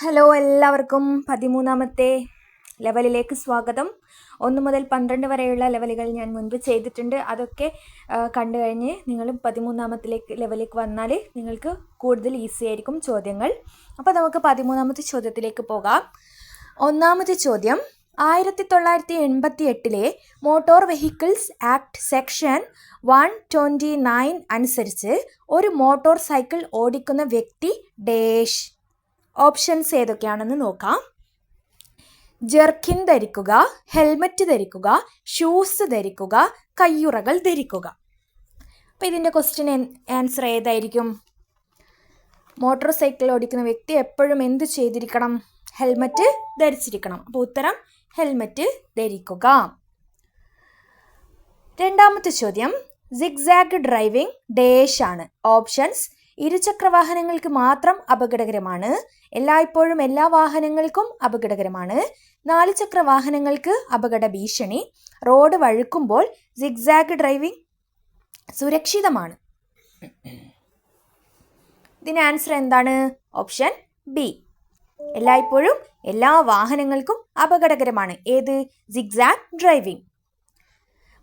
Hello എല്ലാവർക്കും പതിമൂന്നാമത്തെ ലെവലിലേക്ക് സ്വാഗതം. ഒന്ന് മുതൽ പന്ത്രണ്ട് വരെയുള്ള ലെവലുകൾ ഞാൻ മുൻപ് ചെയ്തിട്ടുണ്ട്. അതൊക്കെ കണ്ടു കഴിഞ്ഞ് നിങ്ങൾ പതിമൂന്നാമത്തിലേക്ക് ലെവലിലേക്ക് വന്നാൽ നിങ്ങൾക്ക് കൂടുതൽ ഈസി ആയിരിക്കും ചോദ്യങ്ങൾ. അപ്പോൾ നമുക്ക് പതിമൂന്നാമത്തെ ചോദ്യത്തിലേക്ക് പോകാം. ഒന്നാമത്തെ ചോദ്യം ആയിരത്തി തൊള്ളായിരത്തി എൺപത്തി എട്ടിലെ motor vehicles act section one twenty nine അനുസരിച്ച് ഒരു മോട്ടോർ സൈക്കിൾ ഓടിക്കുന്ന വ്യക്തി ഡേഷ് ഓപ്ഷൻസ് ഏതൊക്കെയാണെന്ന് നോക്കാം. ജെർക്കിൻ ധരിക്കുക ഹെൽമറ്റ് ധരിക്കുക ഷൂസ് ധരിക്കുക കയ്യുറകൾ ധരിക്കുക. അപ്പോൾ ഇതിന്റെ ക്വസ്റ്റ്യൻ ആൻസർ ഏതായിരിക്കും? മോട്ടോർ സൈക്കിൾ ഓടിക്കുന്ന വ്യക്തി എപ്പോഴും എന്ത് ചെയ്തിരിക്കണം? ഹെൽമറ്റ് ധരിച്ചിരിക്കണം. അപ്പോൾ ഉത്തരം ഹെൽമറ്റ് ധരിക്കുക. രണ്ടാമത്തെ ചോദ്യം സിഗ്സാഗ് ഡ്രൈവിംഗ് ഡേഷ് ആണ് ഓപ്ഷൻസ് ഇരുചക്ര വാഹനങ്ങൾക്ക് മാത്രം അപകടകരമാണ്. എല്ലായ്പ്പോഴും എല്ലാ വാഹനങ്ങൾക്കും അപകടകരമാണ്. നാല് ചക്ര വാഹനങ്ങൾക്ക് അപകട ഭീഷണി. റോഡ് വഴുക്കുമ്പോൾ സിഗ്സാഗ് ഡ്രൈവിംഗ് സുരക്ഷിതമാണ്. ഇതിന് ആൻസർ എന്താണ്? Option B. എല്ലായ്പ്പോഴും എല്ലാ വാഹനങ്ങൾക്കും അപകടകരമാണ്. ഏത്? Zigzag driving.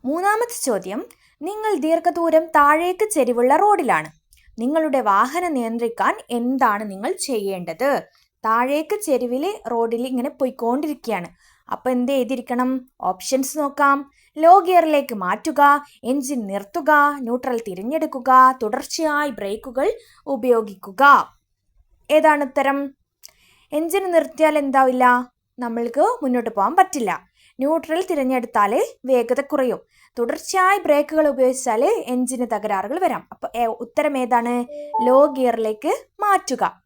മൂന്നാമത്തെ ചോദ്യം. നിങ്ങൾ ദീർഘദൂരം താഴേക്ക് ചെരിവുള്ള റോഡിലാണ്. നിങ്ങളുടെ വാഹനം നിയന്ത്രിക്കാൻ എന്താണ് നിങ്ങൾ ചെയ്യേണ്ടത്? താഴേക്ക് ചെരുവിൽ റോഡിൽ ഇങ്ങനെ പോയിക്കൊണ്ടിരിക്കുകയാണ്. അപ്പോൾ എന്ത് ചെയ്തിരിക്കണം? ഓപ്ഷൻസ് നോക്കാം. ലോ ഗിയറിലേക്ക് മാറ്റുക എഞ്ചിൻ നിർത്തുക ന്യൂട്രൽ തിരഞ്ഞെടുക്കുക തുടർച്ചയായി ബ്രേക്കുകൾ ഉപയോഗിക്കുക. ഏതാണ് ഉത്തരം? എഞ്ചിൻ നിർത്തിയാൽ എന്താവില്ല? നമ്മൾക്ക് മുന്നോട്ട് പോകാൻ പറ്റില്ല. ന്യൂട്രൽ തിരഞ്ഞെടുത്താൽ വേഗത കുറയും. തുടർച്ചയായി ബ്രേക്കുകൾ ഉപയോഗിച്ചാൽ എഞ്ചിന് തകരാറുകൾ വരാം. അപ്പോൾ ഉത്തരം ഏതാണ്? ലോ ഗിയറിലേക്ക് മാറ്റുക.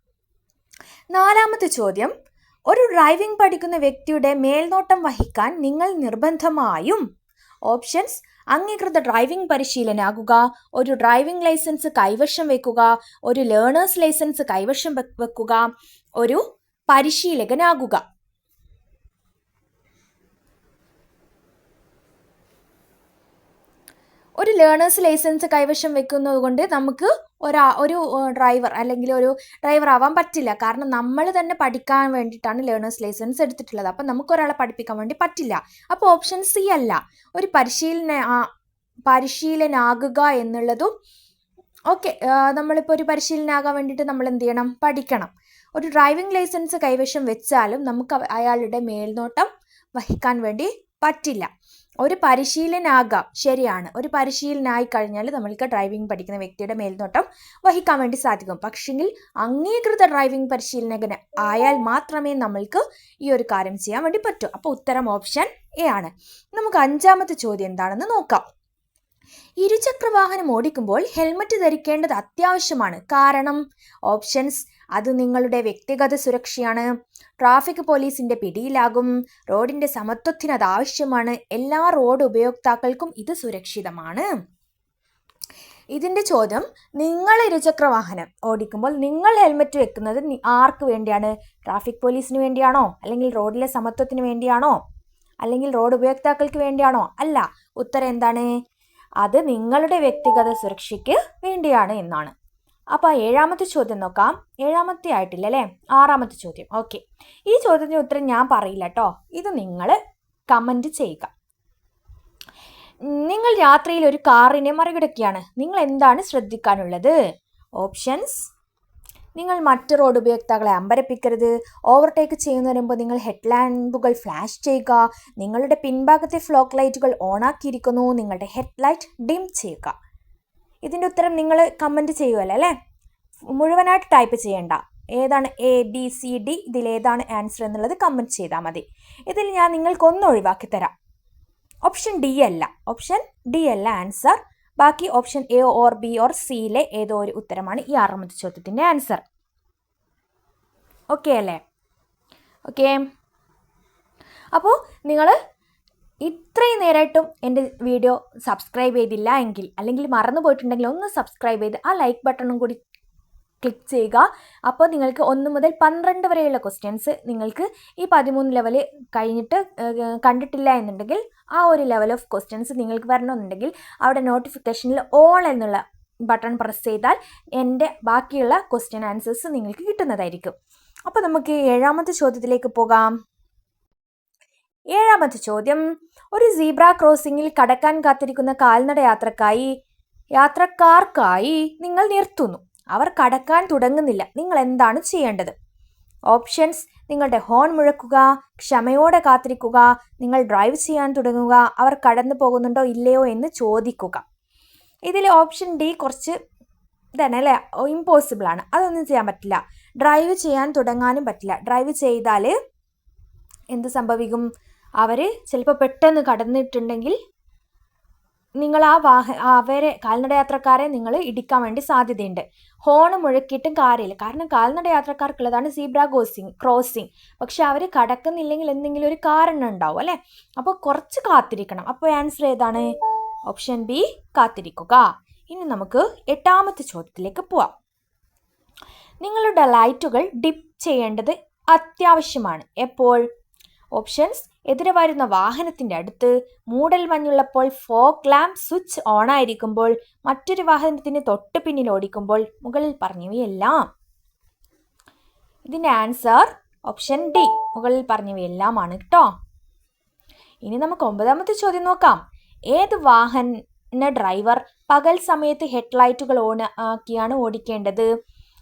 നാലാമത്തെ ചോദ്യം. ഒരു ഡ്രൈവിംഗ് പഠിക്കുന്ന വ്യക്തിയുടെ മേൽനോട്ടം വഹിക്കാൻ നിങ്ങൾ നിർബന്ധമായും ഓപ്ഷൻസ് അംഗീകൃത ഡ്രൈവിംഗ് പരിശീലനാകുക ഒരു ഡ്രൈവിംഗ് ലൈസൻസ് കൈവശം വെക്കുക ഒരു ലേണേഴ്സ് ലൈസൻസ് കൈവശം വെക്കുക ഒരു പരിശീലകനാകുക. ഒരു ലേണേഴ്സ് ലൈസൻസ് കൈവശം വെക്കുന്നത് കൊണ്ട് നമുക്ക് ഒരാ ഒരു ഡ്രൈവർ അല്ലെങ്കിൽ ഒരു ഡ്രൈവർ ആവാൻ പറ്റില്ല. കാരണം നമ്മൾ തന്നെ പഠിക്കാൻ വേണ്ടിയിട്ടാണ് ലേണേഴ്സ് ലൈസൻസ് എടുത്തിട്ടുള്ളത്. അപ്പം നമുക്ക് ഒരാളെ പഠിപ്പിക്കാൻ വേണ്ടി പറ്റില്ല. അപ്പോൾ ഓപ്ഷൻ സി അല്ല. ഒരു പരിശീലന പരിശീലനാകുക എന്നുള്ളതും ഓക്കെ നമ്മളിപ്പോൾ ഒരു പരിശീലനാകാൻ വേണ്ടിയിട്ട് നമ്മൾ എന്ത് ചെയ്യണം? പഠിക്കണം. ഒരു ഡ്രൈവിംഗ് ലൈസൻസ് കൈവശം വെച്ചാലും നമുക്ക് അയാളുടെ മേൽനോട്ടം വഹിക്കാൻ വേണ്ടി പറ്റില്ല. ഒരു പരിശീലനാകാം. ശരിയാണ്. ഒരു പരിശീലനായി കഴിഞ്ഞാൽ നമ്മൾക്ക് ഡ്രൈവിംഗ് പഠിക്കുന്ന വ്യക്തിയുടെ മേൽനോട്ടം വഹിക്കാൻ വേണ്ടി സാധിക്കും. പക്ഷെങ്കിൽ അംഗീകൃത ഡ്രൈവിംഗ് പരിശീലനകന് ആയാൽ മാത്രമേ നമ്മൾക്ക് ഈ ഒരു കാര്യം ചെയ്യാൻ വേണ്ടി പറ്റൂ. അപ്പോൾ ഉത്തരം ഓപ്ഷൻ എ ആണ്. നമുക്ക് അഞ്ചാമത്തെ ചോദ്യം എന്താണെന്ന് നോക്കാം. ഇരുചക്ര വാഹനം ഓടിക്കുമ്പോൾ ഹെൽമറ്റ് ധരിക്കേണ്ടത് അത്യാവശ്യമാണ്. കാരണം ഓപ്ഷൻസ് അത് നിങ്ങളുടെ വ്യക്തിഗത സുരക്ഷയാണ്. ട്രാഫിക് പോലീസിന്റെ പിടിയിലാകും. റോഡിന്റെ സമത്വത്തിന് അത് ആവശ്യമാണ്. എല്ലാ റോഡ് ഉപയോക്താക്കൾക്കും ഇത് സുരക്ഷിതമാണ്. ഇതിന്റെ ചോദ്യം നിങ്ങൾ ഇരുചക്ര വാഹനം ഓടിക്കുമ്പോൾ നിങ്ങൾ ഹെൽമെറ്റ് വെക്കുന്നത് ആർക്ക് വേണ്ടിയാണ്? ട്രാഫിക് പോലീസിന് വേണ്ടിയാണോ? അല്ലെങ്കിൽ റോഡിലെ സമത്വത്തിന് വേണ്ടിയാണോ? അല്ലെങ്കിൽ റോഡ് ഉപയോക്താക്കൾക്ക് വേണ്ടിയാണോ? അല്ല. ഉത്തരം എന്താണ്? അത് നിങ്ങളുടെ വ്യക്തിഗത സുരക്ഷയ്ക്ക് വേണ്ടിയാണ് എന്നാണ്. അപ്പോൾ ഏഴാമത്തെ ചോദ്യം നോക്കാം. ഏഴാമത്തെ ആയിട്ടില്ല അല്ലേ ആറാമത്തെ ചോദ്യം. ഓക്കെ ഈ ചോദ്യത്തിന് ഉത്തരം ഞാൻ പറയില്ല കേട്ടോ ഇത് നിങ്ങൾ കമന്റ് ചെയ്യുക. നിങ്ങൾ രാത്രിയിൽ ഒരു കാറിനെ മറികടക്കുകയാണ്. നിങ്ങൾ എന്താണ് ശ്രദ്ധിക്കാനുള്ളത്? ഓപ്ഷൻസ് നിങ്ങൾ മറ്റ് റോഡ് ഉപയോക്താക്കളെ അമ്പരപ്പിക്കരുത്. ഓവർടേക്ക് ചെയ്യുന്ന മുമ്പ് നിങ്ങൾ ഹെഡ് ലാമ്പുകൾ ഫ്ലാഷ് ചെയ്യുക. നിങ്ങളുടെ പിൻഭാഗത്തെ ഫ്ലോക്ക് ലൈറ്റുകൾ ഓണാക്കിയിരിക്കുന്നു നിങ്ങളുടെ ഹെഡ് ലൈറ്റ് ഡിം ചെയ്യുക. ഇതിന്റെ ഉത്തരം നിങ്ങൾ കമന്റ് ചെയ്യുമല്ലോ അല്ലേ? മുഴുവനായിട്ട് ടൈപ്പ് ചെയ്യണ്ട. ഏതാണ് എ ബി സി ഡി ഇതിലേതാണ് ആൻസർ എന്നുള്ളത് കമന്റ് ചെയ്താൽ മതി. ഇതിൽ ഞാൻ നിങ്ങൾക്കൊന്ന് ഒഴിവാക്കി തരാം. ഓപ്ഷൻ ഡി അല്ല. ഓപ്ഷൻ ഡി അല്ല ആൻസർ ബാക്കി option A or B or സിയിലെ ഏതോ ഒരു ഉത്തരമാണ് ഈ ആറാമത്തെ ചോദ്യത്തിന്റെ ആൻസർ ഓക്കെ അല്ലേ? ഓക്കെ അപ്പോൾ നിങ്ങൾ ഇത്രയും നേരമായിട്ടും എന്റെ വീഡിയോ സബ്സ്ക്രൈബ് ചെയ്തില്ല എങ്കിൽ അല്ലെങ്കിൽ മറന്നു പോയിട്ടുണ്ടെങ്കിൽ ഒന്ന് സബ്സ്ക്രൈബ് ചെയ്ത് ആ ലൈക്ക് ബട്ടണും കൂടി ക്ലിക്ക് ചെയ്യുക. അപ്പോൾ നിങ്ങൾക്ക് ഒന്ന് മുതൽ പന്ത്രണ്ട് വരെയുള്ള ക്വസ്റ്റ്യൻസ് നിങ്ങൾക്ക് ഈ പതിമൂന്ന് ലെവൽ കഴിഞ്ഞിട്ട് കണ്ടിട്ടില്ല എന്നുണ്ടെങ്കിൽ ആ ഒരു ലെവൽ ഓഫ് ക്വസ്റ്റ്യൻസ് നിങ്ങൾക്ക് വരണമെന്നുണ്ടെങ്കിൽ അവിടെ നോട്ടിഫിക്കേഷനിൽ ഓൾ എന്നുള്ള ബട്ടൺ പ്രസ് ചെയ്താൽ എന്റെ ബാക്കിയുള്ള ക്വസ്റ്റ്യൻ ആൻസേഴ്സ് നിങ്ങൾക്ക് കിട്ടുന്നതായിരിക്കും. അപ്പോൾ നമുക്ക് ഏഴാമത്തെ ചോദ്യത്തിലേക്ക് പോകാം. ഏഴാമത്തെ ചോദ്യം. ഒരു സീബ്ര ക്രോസിംഗിൽ കടക്കാൻ കാത്തിരിക്കുന്ന കാൽനട യാത്രക്കായി യാത്രക്കാർക്കായി നിങ്ങൾ നിർത്തുന്നു. അവർ കടക്കാൻ തുടങ്ങുന്നില്ല. നിങ്ങൾ എന്താണ് ചെയ്യേണ്ടത്? ഓപ്ഷൻസ്. നിങ്ങളുടെ ഹോൺ മുഴക്കുക ക്ഷമയോടെ കാത്തിരിക്കുക നിങ്ങൾ ഡ്രൈവ് ചെയ്യാൻ തുടങ്ങുക അവർ കടന്നു പോകുന്നുണ്ടോ ഇല്ലയോ എന്ന് ചോദിക്കുക. ഇതിൽ ഓപ്ഷൻ ഡി കുറച്ച് തന്നെ അല്ലേ? ഇമ്പോസിബിൾ ആണ്. അതൊന്നും ചെയ്യാൻ പറ്റില്ല. ഡ്രൈവ് ചെയ്യാൻ തുടങ്ങാനും പറ്റില്ല. ഡ്രൈവ് ചെയ്താൽ എന്ത് സംഭവിക്കും? അവർ ചിലപ്പോൾ പെട്ടെന്ന് കടന്നിട്ടുണ്ടെങ്കിൽ നിങ്ങൾ ആ വാഹ അവരെ കാൽനട യാത്രക്കാരെ നിങ്ങൾ ഇടിക്കാൻ വേണ്ടി സാധ്യതയുണ്ട്. ഹോൺ മുഴക്കിയിട്ടും കാര്യമില്ല. കാരണം കാൽനട യാത്രക്കാർക്കുള്ളതാണ് സീബ്ര ക്രോസിങ് ക്രോസിങ്. പക്ഷെ അവർ കടക്കുന്നില്ലെങ്കിൽ എന്തെങ്കിലും ഒരു കാരണം ഉണ്ടാവും അല്ലേ? അപ്പോൾ കുറച്ച് കാത്തിരിക്കണം. അപ്പോൾ ആൻസർ ഏതാണ്? ഓപ്ഷൻ ബി കാത്തിരിക്കുക. ഇനി നമുക്ക് എട്ടാമത്തെ ചോദ്യത്തിലേക്ക് പോവാം. നിങ്ങളുടെ ലൈറ്റുകൾ ഡിപ്പ് ചെയ്യേണ്ടത് അത്യാവശ്യമാണ്. എപ്പോൾ? ഓപ്ഷൻസ് എതിരെ വരുന്ന വാഹനത്തിന്റെ അടുത്ത് മൂടൽ മഞ്ഞുള്ളപ്പോൾ ഫോഗ് ലാമ്പ് സ്വിച്ച് ഓൺ ആയിരിക്കുമ്പോൾ മറ്റൊരു വാഹനത്തിന് തൊട്ട് പിന്നിൽ ഓടിക്കുമ്പോൾ മുകളിൽ പറഞ്ഞവയെല്ലാം. ഇതിന്റെ ആൻസർ ഓപ്ഷൻ ഡി മുകളിൽ പറഞ്ഞവയെല്ലാമാണ് കേട്ടോ ഇനി നമുക്ക് ഒമ്പതാമത്തെ ചോദ്യം നോക്കാം. ഏത് വാഹന ഡ്രൈവർ പകൽ സമയത്ത് ഹെഡ്ലൈറ്റുകൾ ഓൺ ആക്കിയാണ് ഓടിക്കേണ്ടത്?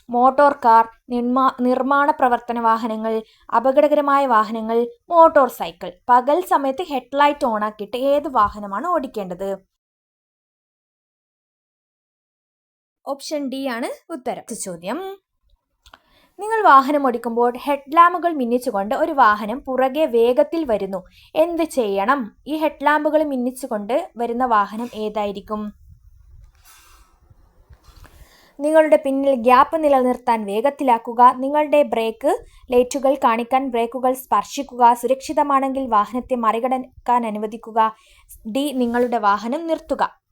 മോട്ടോർ കാർ നിർമ്മാ നിർമ്മാണ പ്രവർത്തന വാഹനങ്ങൾ അപകടകരമായ വാഹനങ്ങൾ മോട്ടോർ സൈക്കിൾ. പകൽ സമയത്ത് ഹെഡ്ലൈറ്റ് ഓണാക്കിയിട്ട് ഏത് വാഹനമാണ് ഓടിക്കേണ്ടത്? ഓപ്ഷൻ ഡി ആണ് ഉത്തരം. ചോദ്യം. നിങ്ങൾ വാഹനം ഓടിക്കുമ്പോൾ ഹെഡ് ലാമ്പുകൾ മിന്നിച്ചുകൊണ്ട് ഒരു വാഹനം പുറകെ വേഗത്തിൽ വരുന്നു. എന്ത് ചെയ്യണം? ഈ ഹെഡ് ലാമ്പുകൾ മിന്നിച്ചുകൊണ്ട് വരുന്ന വാഹനം ഏതായിരിക്കും? നിങ്ങളുടെ പിന്നിൽ ഗ്യാപ്പ് നിലനിർത്താൻ വേഗത്തിലാക്കുക. നിങ്ങളുടെ ബ്രേക്ക് ലൈറ്റുകൾ കാണിക്കാൻ ബ്രേക്കുകൾ സ്പർശിക്കുക. സുരക്ഷിതമാണെങ്കിൽ വാഹനത്തെ മറികടക്കാൻ അനുവദിക്കുക. ഡി നിങ്ങളുടെ വാഹനം നിർത്തുക.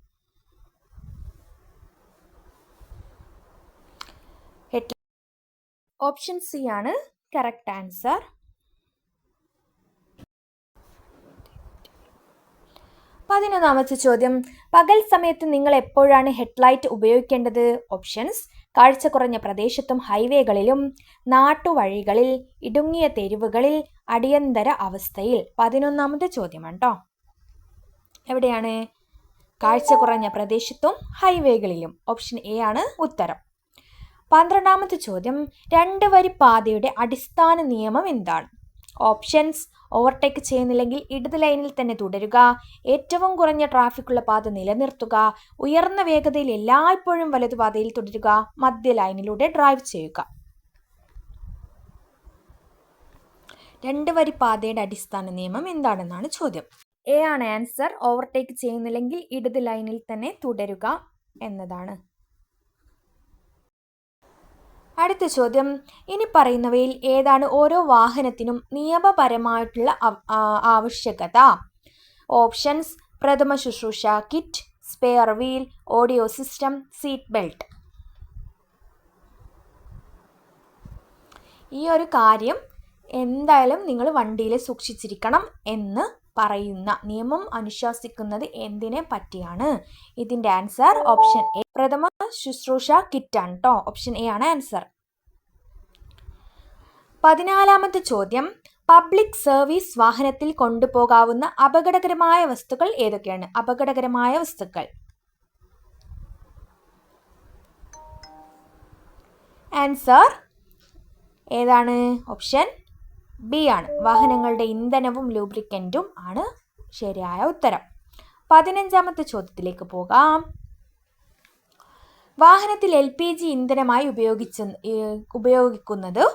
ഓപ്ഷൻ സി ആണ് കറക്റ്റ് ആൻസർ. പതിനൊന്നാമത്തെ ചോദ്യം. പകൽ സമയത്ത് നിങ്ങൾ എപ്പോഴാണ് ഹെഡ്ലൈറ്റ് ഉപയോഗിക്കേണ്ടത്? ഓപ്ഷൻസ് കാഴ്ച കുറഞ്ഞ പ്രദേശത്തും ഹൈവേകളിലും നാട്ടുവഴികളിൽ ഇടുങ്ങിയ തെരുവുകളിൽ അടിയന്തര അവസ്ഥയിൽ. പതിനൊന്നാമത്തെ ചോദ്യമാണ് കേട്ടോ എവിടെയാണ്? കാഴ്ച കുറഞ്ഞ പ്രദേശത്തും ഹൈവേകളിലും. ഓപ്ഷൻ എ ആണ് ഉത്തരം. പന്ത്രണ്ടാമത്തെ ചോദ്യം രണ്ട് വരി പാതയുടെ അടിസ്ഥാന നിയമം എന്താണ്? ഓപ്ഷൻസ് ഓവർടേക്ക് ചെയ്യുന്നില്ലെങ്കിൽ ഇടത് ലൈനിൽ തന്നെ തുടരുക. ഏറ്റവും കുറഞ്ഞ ട്രാഫിക്കുള്ള പാത നിലനിർത്തുക. ഉയർന്ന വേഗതയിൽ എല്ലായ്പ്പോഴും വലതുപാതയിൽ തുടരുക. മധ്യ ലൈനിലൂടെ ഡ്രൈവ് ചെയ്യുക. രണ്ട് വരി പാതയുടെ അടിസ്ഥാന നിയമം എന്താണെന്നാണ് ചോദ്യം. എ ആണ് ആൻസർ ഓവർടേക്ക് ചെയ്യുന്നില്ലെങ്കിൽ ഇടത് ലൈനിൽ തന്നെ തുടരുക എന്നതാണ്. അടുത്ത ചോദ്യം. ഇനി പറയുന്നവയിൽ ഏതാണ് ഓരോ വാഹനത്തിനും നിയമപരമായിട്ടുള്ള ആവശ്യകത? ഓപ്ഷൻസ് പ്രഥമ ശുശ്രൂഷ kit spare wheel audio system seat belt. ഈ ഒരു കാര്യം എന്തായാലും നിങ്ങൾ വണ്ടിയിൽ സൂക്ഷിച്ചിരിക്കണം എന്ന് പറയുന്ന നിയമം അനുശാസിക്കുന്നത് എന്തിനെ പറ്റിയാണ്? ഇതിന്റെ ആൻസർ ഓപ്ഷൻ എ പ്രഥമ ശുശ്രൂഷ കിറ്റാണ് കേട്ടോ ഓപ്ഷൻ എ ആണ് ആൻസർ പതിനാലാമത്തെ ചോദ്യം. പബ്ലിക് സർവീസ് വാഹനത്തിൽ കൊണ്ടുപോകാവുന്ന അപകടകരമായ വസ്തുക്കൾ ഏതൊക്കെയാണ്? അപകടകരമായ വസ്തുക്കൾ. ആൻസർ ഏതാണ്? ഓപ്ഷൻ ബി ആണ്. വാഹനങ്ങളുടെ ഇന്ധനവും ലൂബ്രിക്കന്റും ആണ് ശരിയായ ഉത്തരം. പതിനഞ്ചാമത്തെ ചോദ്യത്തിലേക്ക് പോകാം. വാഹനത്തിൽ എൽ പി ജി ഇന്ധനമായി ഉപയോഗിച്ച ഉപയോഗിക്കുന്നത്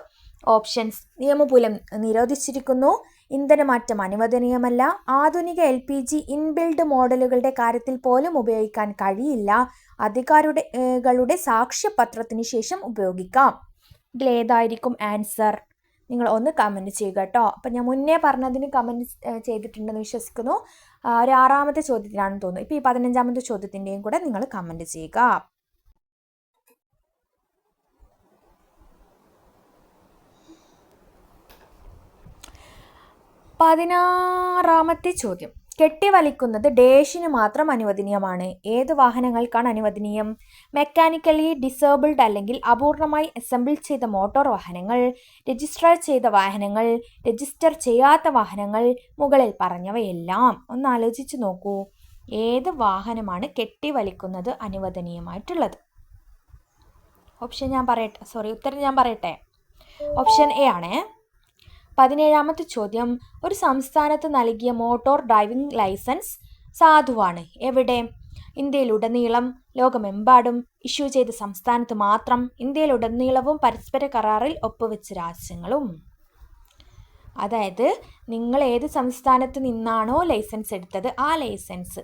ഓപ്ഷൻസ് നിയമമൂലം നിരോധിച്ചിരിക്കുന്നു. ഇന്ധനമാറ്റം അനുവദനീയമല്ല. ആധുനിക എൽ പി ജി ഇൻബിൽഡ് മോഡലുകളുടെ കാര്യത്തിൽ പോലും ഉപയോഗിക്കാൻ കഴിയില്ല. അധികാരികളുടെ സാക്ഷ്യപത്രത്തിന് ശേഷം ഉപയോഗിക്കാം. ഇതിലേതായിരിക്കും ആൻസർ? നിങ്ങൾ ഒന്ന് കമന്റ് ചെയ്യുക കേട്ടോ അപ്പം ഞാൻ മുന്നേ പറഞ്ഞതിന് കമന്റ് ചെയ്തിട്ടുണ്ടെന്ന് വിശ്വസിക്കുന്നു. ഒരു ആറാമത്തെ ചോദ്യത്തിനാണെന്ന് തോന്നുന്നു. ഇപ്പോൾ ഈ പതിനഞ്ചാമത്തെ ചോദ്യത്തിന്റെയും കൂടെ നിങ്ങൾ കമന്റ് ചെയ്യുക. പതിനാറാമത്തെ ചോദ്യം. കെട്ടിവലിക്കുന്നത് ഡേഷിന് മാത്രം അനുവദനീയമാണ്. ഏത് വാഹനങ്ങൾക്കാണ് അനുവദനീയം? മെക്കാനിക്കലി ഡിസേബിൾഡ് അല്ലെങ്കിൽ അപൂർണമായി അസംബിൾ ചെയ്ത മോട്ടോർ വാഹനങ്ങൾ രജിസ്റ്റർ ചെയ്ത വാഹനങ്ങൾ രജിസ്റ്റർ ചെയ്യാത്ത വാഹനങ്ങൾ മുകളിൽ പറഞ്ഞവയെല്ലാം ഒന്ന് ആലോചിച്ച് നോക്കൂ. ഏത് വാഹനമാണ് കെട്ടിവലിക്കുന്നത് അനുവദനീയമായിട്ടുള്ളത്? ഓപ്ഷൻ ഞാൻ പറയട്ടെ. സോറി ഉത്തരം ഞാൻ പറയട്ടെ. ഓപ്ഷൻ എ ആണ്. പതിനേഴാമത്തെ ചോദ്യം. ഒരു സംസ്ഥാനത്ത് നൽകിയ മോട്ടോർ ഡ്രൈവിംഗ് ലൈസൻസ് സാധുവാണ്. എവിടെ? ഇന്ത്യയിലുടനീളം ലോകമെമ്പാടും ഇഷ്യൂ ചെയ്ത സംസ്ഥാനത്ത് മാത്രം ഇന്ത്യയിലുടനീളവും പരസ്പര കരാറിൽ ഒപ്പുവെച്ച രാജ്യങ്ങളും. അതായത് നിങ്ങൾ ഏത് സംസ്ഥാനത്ത് നിന്നാണോ ലൈസൻസ് എടുത്തത് ആ ലൈസൻസ്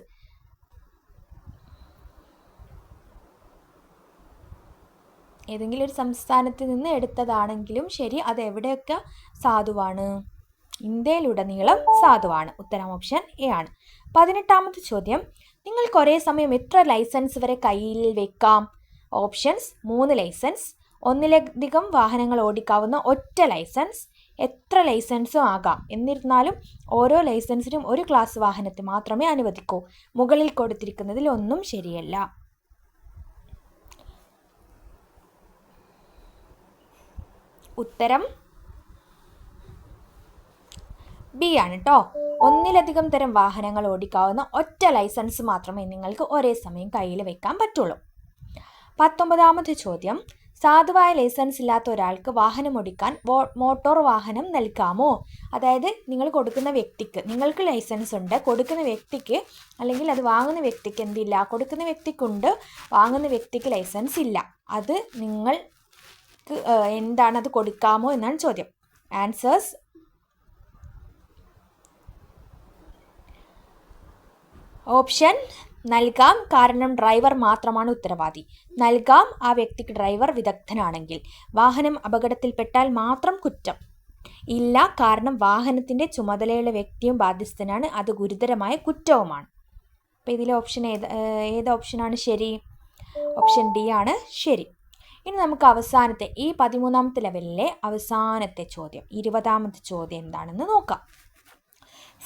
ഏതെങ്കിലും ഒരു സംസ്ഥാനത്ത് നിന്ന് എടുത്തതാണെങ്കിലും ശരി അത് എവിടെയൊക്കെ സാധുവാണ്? ഇന്ത്യയിലുടനീളം സാധുവാണ്. ഉത്തരം ഓപ്ഷൻ എ ആണ്. പതിനെട്ടാമത്തെ ചോദ്യം. നിങ്ങൾക്ക് ഒരേ സമയം എത്ര ലൈസൻസ് വരെ കയ്യിൽ വെക്കാം? ഓപ്ഷൻസ് മൂന്ന് ലൈസൻസ്. ഒന്നിലധികം വാഹനങ്ങൾ ഓടിക്കാവുന്ന ഒറ്റ ലൈസൻസ്. എത്ര ലൈസൻസും ആകാം. എന്നിരുന്നാലും ഓരോ ലൈസൻസിനും ഒരു ക്ലാസ് വാഹനത്തെ മാത്രമേ അനുവദിക്കൂ. മുകളിൽ കൊടുത്തിരിക്കുന്നതിൽ ഒന്നും ശരിയല്ല. ഉത്തരം ബി ആണ് കേട്ടോ ഒന്നിലധികം തരം വാഹനങ്ങൾ ഓടിക്കാവുന്ന ഒറ്റ ലൈസൻസ് മാത്രമേ നിങ്ങൾക്ക് ഒരേ സമയം കയ്യിൽ വെക്കാൻ പറ്റുള്ളൂ. പത്തൊമ്പതാമത്തെ ചോദ്യം. സാധുവായ ലൈസൻസ് ഇല്ലാത്ത ഒരാൾക്ക് വാഹനം ഓടിക്കാൻ മോട്ടോർ വാഹനം നൽകാമോ? അതായത് നിങ്ങൾ കൊടുക്കുന്ന വ്യക്തിക്ക് നിങ്ങൾക്ക് ലൈസൻസ് ഉണ്ട് കൊടുക്കുന്ന വ്യക്തിക്ക് അല്ലെങ്കിൽ അത് വാങ്ങുന്ന വ്യക്തിക്ക് എന്തില്ല കൊടുക്കുന്ന വ്യക്തിക്കുണ്ട് വാങ്ങുന്ന വ്യക്തിക്ക് ലൈസൻസ് ഇല്ല. അത് നിങ്ങൾ എന്താണ് അത് കൊടുക്കാമോ എന്നാണ് ചോദ്യം. ആൻസേഴ്സ് ഓപ്ഷൻ നൽകാം. കാരണം ഡ്രൈവർ മാത്രമാണ് ഉത്തരവാദി. നൽകാം. ആ വ്യക്തിക്ക് ഡ്രൈവർ വിദഗ്ധനാണെങ്കിൽ. വാഹനം അപകടത്തിൽപ്പെട്ടാൽ മാത്രം കുറ്റം. ഇല്ല കാരണം വാഹനത്തിന്റെ ചുമതലയുള്ള വ്യക്തിയും ബാധ്യസ്ഥനാണ്. അത് ഗുരുതരമായ കുറ്റവുമാണ്. അപ്പോൾ ഇതിലെ ഓപ്ഷൻ ഏത് ഏത് ഓപ്ഷനാണ് ശരി. ഓപ്ഷൻ ഡി ആണ്. ശരി. ഇനി നമുക്ക് അവസാനത്തെ ഈ പതിമൂന്നാമത്തെ ലെവലിലെ അവസാനത്തെ ചോദ്യം ഇരുപതാമത്തെ ചോദ്യം എന്താണെന്ന് നോക്കാം.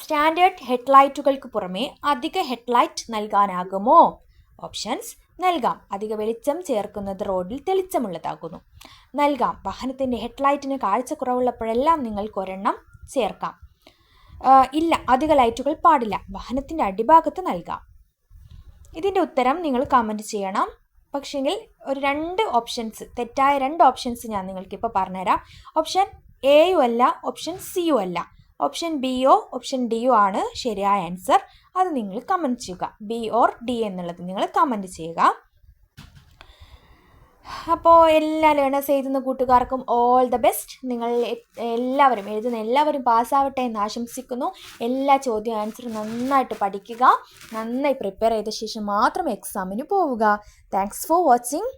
സ്റ്റാൻഡേർഡ് ഹെഡ്ലൈറ്റുകൾക്ക് പുറമെ അധിക ഹെഡ്ലൈറ്റ് നൽകാനാകുമോ? ഓപ്ഷൻസ് നൽകാം. അധിക വെളിച്ചം ചേർക്കുന്നത് റോഡിൽ തെളിച്ചമുള്ളതാകുന്നു. നൽകാം. വാഹനത്തിന്റെ ഹെഡ്ലൈറ്റിന് കാഴ്ചക്കുറവുള്ളപ്പോഴെല്ലാം നിങ്ങൾക്ക് ഒരെണ്ണം ചേർക്കാം ഇല്ല അധിക ലൈറ്റുകൾ പാടില്ല. വാഹനത്തിന്റെ അടിഭാഗത്ത് നൽകാം. ഇതിന്റെ ഉത്തരം നിങ്ങൾ കമന്റ് ചെയ്യണം. പക്ഷെങ്കിൽ ഒരു രണ്ട് ഓപ്ഷൻസ് തെറ്റായ രണ്ട് ഓപ്ഷൻസ് ഞാൻ നിങ്ങൾക്ക് ഇപ്പോൾ പറഞ്ഞുതരാം. ഓപ്ഷൻ എയും അല്ല ഓപ്ഷൻ സിയും അല്ല. ഓപ്ഷൻ ബിയോ ഓപ്ഷൻ ഡിയോ ആണ് ശരിയായ ആൻസർ അത് നിങ്ങൾ കമന്റ് ചെയ്യുക. ബി ഓർ ഡി എന്നുള്ളത് നിങ്ങൾ കമന്റ് ചെയ്യുക. അപ്പോൾ എല്ലാ ലേണേഴ്സ് എഴുതുന്ന കൂട്ടുകാർക്കും ഓൾ ദ ബെസ്റ്റ് നിങ്ങൾ എല്ലാവരും എഴുതുന്ന എല്ലാവരും പാസ്സാവട്ടെ എന്ന് ആശംസിക്കുന്നു. എല്ലാ ചോദ്യം ആൻസർ നന്നായിട്ട് പഠിക്കുക. നന്നായി പ്രിപ്പയർ ചെയ്ത ശേഷം മാത്രം എക്സാമിന് പോവുക. Thanks for watching